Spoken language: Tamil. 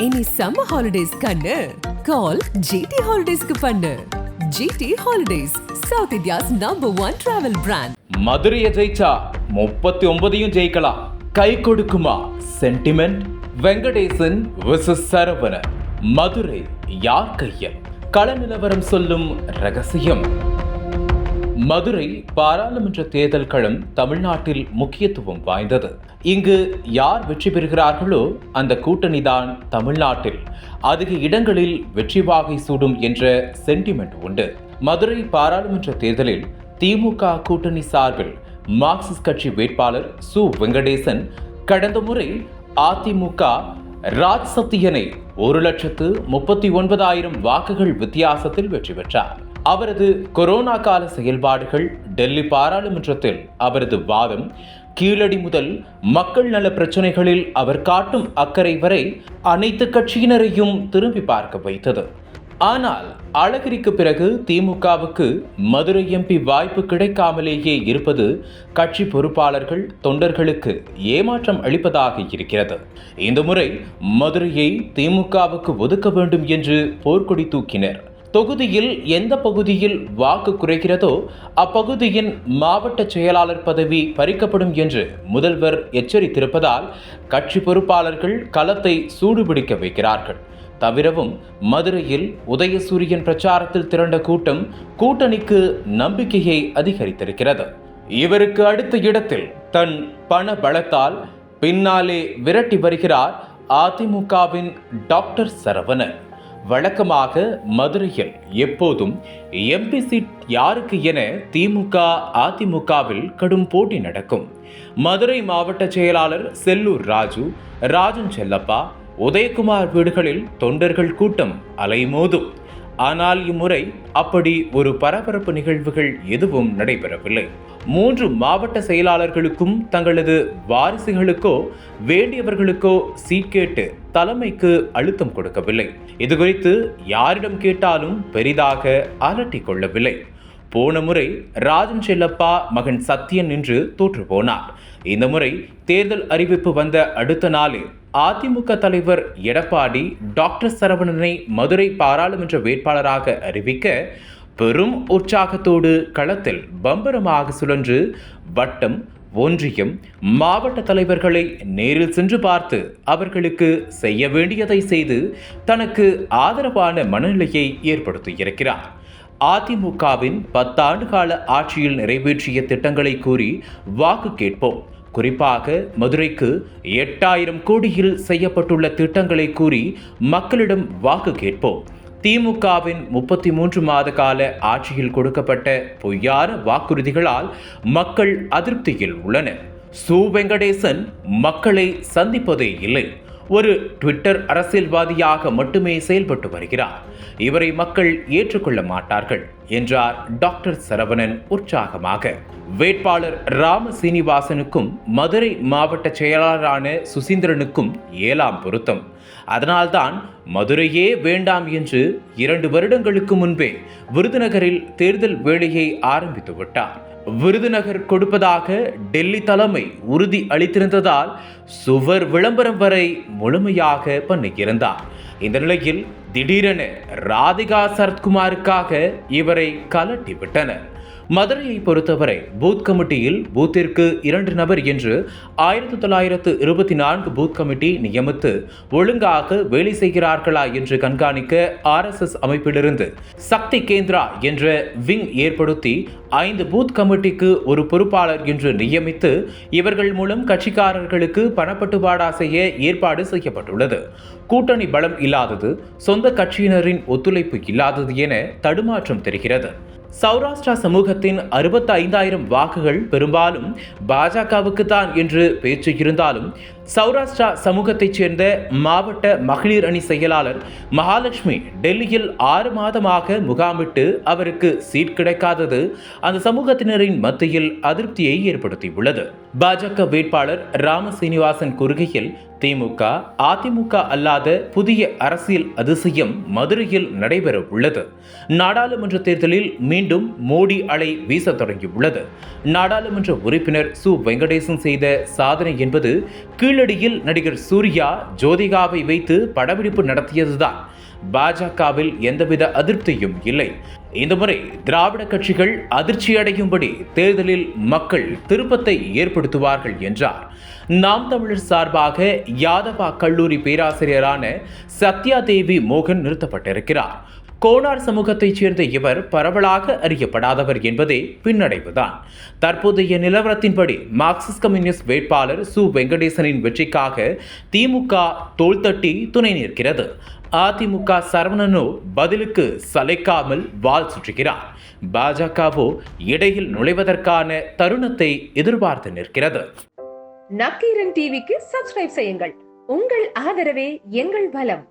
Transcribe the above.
இனி சம்மர் ஹாலிடேஸ் கண்ணு. கால் ஜிடி ஹாலிடேஸ்க்கு பண்ணு. GD holidays South India's number one travel brand மதுரையை ஜெயிச்சா முப்பத்தி ஒன்பதையும் ஜெயிக்கலாம். கை கொடுக்குமா? சென்டிமெண்ட் வெங்கடேசன் விசஸ் சரவண மதுரை யார் கையில்? கள நிலவரம் சொல்லும் ரகசியம். மதுரை பாராளுமன்ற தேர்தல் களம் தமிழ்நாட்டில் முக்கியத்துவம் வாய்ந்தது. இங்கு யார் வெற்றி பெறுகிறார்களோ அந்த கூட்டணிதான் தமிழ்நாட்டில். அதிக இடங்களில் வெற்றி வாகை சூடும் என்ற சென்டிமெண்ட் உண்டு. மதுரை பாராளுமன்ற தேர்தலில் திமுக கூட்டணி சார்பில் மார்க்சிஸ்ட் கட்சி வேட்பாளர் சு. வெங்கடேசன் கடந்த முறை அதிமுக ராஜ் சத்தியனை ஒரு லட்சத்து முப்பத்தி ஒன்பதாயிரம் வாக்குகள் வித்தியாசத்தில் வெற்றி பெற்றார். அவரது கொரோனா கால செயல்பாடுகள் டெல்லி பாராளுமன்றத்தில் அவரது வாதம் கீழடி முதல் மக்கள் நல பிரச்சனைகளில் அவர் காட்டும் அக்கறை வரை அனைத்து கட்சியினரையும் திரும்பி பார்க்க வைத்தது. ஆனால் அழகிரிக்கு பிறகு திமுகவுக்கு மதுரை எம்பி வாய்ப்பு கிடைக்காமலேயே இருப்பது கட்சி பொறுப்பாளர்கள் தொண்டர்களுக்கு ஏமாற்றம் அளிப்பதாக இருக்கிறது. இந்த முறை மதுரையை திமுகவுக்கு ஒதுக்க வேண்டும் என்று போர்க்கொடி தூக்கினர். தொகுதியில் எந்த பகுதியில் வாக்கு குறைகிறதோ அப்பகுதியின் மாவட்ட செயலாளர் பதவி பறிக்கப்படும் என்று முதல்வர் எச்சரித்திருப்பதால் கட்சி பொறுப்பாளர்கள் களத்தை சூடுபிடிக்க வைக்கிறார்கள். தவிரவும் மதுரையில் உதயசூரியன் பிரச்சாரத்தில் திரண்ட கூட்டம் கூட்டணிக்கு நம்பிக்கையை அதிகரித்திருக்கிறது. இவருக்கு அடுத்த இடத்தில் தன் பண பலத்தால் பின்னாலே விரட்டி வருகிறார் அதிமுகவின் டாக்டர் சரவணன். வழக்கமாக மதுரையில் எப்போதும் எம்பி சீட் யாருக்கு என திமுக அதிமுகவில் கடும் போட்டி நடக்கும். மதுரை மாவட்ட செயலாளர் செல்லூர் ராஜு ராஜன் செல்லப்பா உதயகுமார் வீடுகளில் தொண்டர்கள் கூட்டம் அலைமோதும். ஆனால் இம்முறை அப்படி ஒரு பரபரப்பு நிகழ்வுகள் எதுவும் நடைபெறவில்லை. மூன்று மாவட்ட செயலாளர்களுக்கும் தங்களது வாரிசுகளுக்கோ வேண்டியவர்களுக்கோ சீட் கேட்டு தலைமைக்கு அழுத்தம் கொடுக்கவில்லை. இதுகுறித்து யாரிடம் கேட்டாலும் பெரிதாக அலட்டிக் கொள்ளவில்லை. போன முறை ராஜன் செல்லப்பா மகன் சத்தியன் நின்று தோற்று போனார். இந்த முறை தேர்தல் அறிவிப்பு வந்த அடுத்த நாளே அதிமுக தலைவர் எடப்பாடி டாக்டர் சரவணனை மதுரை பாராளுமன்ற வேட்பாளராக அறிவிக்க பெரும் உற்சாகத்தோடு களத்தில் பம்பரமாக சுழன்று வட்டம் ஒன்றியம் மாவட்ட தலைவர்களை நேரில் சென்று பார்த்து அவர்களுக்கு செய்ய வேண்டியதை செய்து தனக்கு ஆதரவான மனநிலையை ஏற்படுத்தியிருக்கிறார். அதிமுகவின் பத்தாண்டு கால ஆட்சியில் நிறைவேற்றிய திட்டங்களை கூறி வாக்கு கேட்போம். குறிப்பாக மதுரைக்கு எட்டாயிரம் கோடியில் செய்யப்பட்டுள்ள திட்டங்களை கூறி மக்களிடம் வாக்கு கேட்போம். திமுகவின் முப்பத்தி மூன்று மாத கால ஆட்சியில் கொடுக்கப்பட்ட பொய்யான வாக்குறுதிகளால் மக்கள் அதிருப்தியில் உள்ளனர். சு. வெங்கடேசன் மக்களை சந்திப்பதே இல்லை. ஒரு ட்விட்டர் அரசியல்வாதியாக மட்டுமே செயல்பட்டு வருகிறார். இவரை மக்கள் ஏற்றுக்கொள்ள மாட்டார்கள். என்றார் டாக்டர் சரவணன் உற்சாகமாக. வேட்பாளர் ராம சீனிவாசனுக்கும் மதுரை மாவட்ட செயலாளரான சுசீந்திரனுக்கும் ஏழாம் பொருத்தம். அதனால்தான் மதுரையே வேண்டாம் என்று இரண்டு வருடங்களுக்கு முன்பே விருதுநகரில் தேர்தல் வேலையை ஆரம்பித்து விட்டார். விருதுநகர் கொடுப்பதாக டெல்லி தலைமை உறுதி அளித்திருந்ததால் சுவர் விளம்பரம் வரை முழுமையாக பண்ணியிருந்தார். இந்த நிலையில் திடீரென ராதிகா சரத்குமாருக்காக இவரை கலட்டி விட்டனர் மதுரையை பொறுத்தவரை பூத் கமிட்டியில் பூத்திற்கு இரண்டு நபர் என்று ஆயிரத்தி தொள்ளாயிரத்து இருபத்தி நான்கு பூத் கமிட்டி நியமித்து ஒழுங்காக வேலை செய்கிறார்களா என்று கண்காணிக்க ஆர்எஸ்எஸ் அமைப்பிலிருந்து சக்தி கேந்திரா என்ற விங் ஏற்படுத்தி ஐந்து பூத் கமிட்டிக்கு ஒரு பொறுப்பாளர் என்று நியமித்து இவர்கள் மூலம் கட்சிக்காரர்களுக்கு பணப்பட்டுவாடா செய்ய ஏற்பாடு செய்யப்பட்டுள்ளது. கூட்டணி பலம் இல்லாதது சொந்த கட்சியினரின் ஒத்துழைப்பு இல்லாதது என தடுமாற்றம் தெரிகிறது. சௌராஷ்டிரா சமூகத்தின் அறுபத்தி ஐந்தாயிரம் வாக்குகள் பெரும்பாலும் பாஜகவுக்கு தான் என்று பேச்சு இருந்தாலும் சௌராஷ்டிரா சமூகத்தைச் சேர்ந்த மாவட்ட மகளிர் அணி செயலாளர் மகாலட்சுமி டெல்லியில் ஆறு மாதமாக முகாமிட்டு அவருக்கு சீட் கிடைக்காதது அந்த சமூகத்தினரின் மத்தியில் அதிருப்தியை ஏற்படுத்தியுள்ளது. பாஜக வேட்பாளர் ராம சீனிவாசன் குறுகையில் திமுக அதிமுக அல்லாத புதிய அரசியல் அதிசயம் மதுரையில் நடைபெற உள்ளது நாடாளுமன்ற தேர்தலில் மீண்டும் மோடி அலை வீச தொடங்கியுள்ளது. நாடாளுமன்ற உறுப்பினர் சு. வெங்கடேசன் செய்த சாதனை என்பது கீழ் கீழடியில் நடிகர் சூர்யா ஜோதிகாவை வைத்து படப்பிடிப்பு நடத்தியதுதான். பாஜகவில் எந்தவித அதிருப்தியும் இல்லை. இந்த முறை திராவிட கட்சிகள் அதிர்ச்சியடையும்படி தேர்தலில் மக்கள் திருப்பத்தை ஏற்படுத்துவார்கள் என்றார். நாம் தமிழர் சார்பாக யாதவா கல்லூரி பேராசிரியரான சத்யா தேவி மோகன் நிறுத்தப்பட்டிருக்கிறார். கோனார் சமூகத்தைச் சேர்ந்த இவர் பரவலாக அறியப்படாதவர் என்பதே பின்னடைவுதான். தற்போதைய நிலவரத்தின்படி மார்க்சிஸ்ட் கம்யூனிஸ்ட் வேட்பாளர் சு. வெங்கடேசனின் வெற்றிக்காக திமுக தோள்தட்டி துணை நிற்கிறது. அதிமுக சரவணனோ பதிலுக்கு சளைக்காமல் வால் சுற்றுகிறார். பாஜகவோ இடையில் நுழைவதற்கான தருணத்தை எதிர்பார்த்து நிற்கிறது. நக்கீரன் டிவிக்கு சப்ஸ்கிரைப் செய்யுங்கள். உங்கள் ஆதரவே எங்கள் பலம்.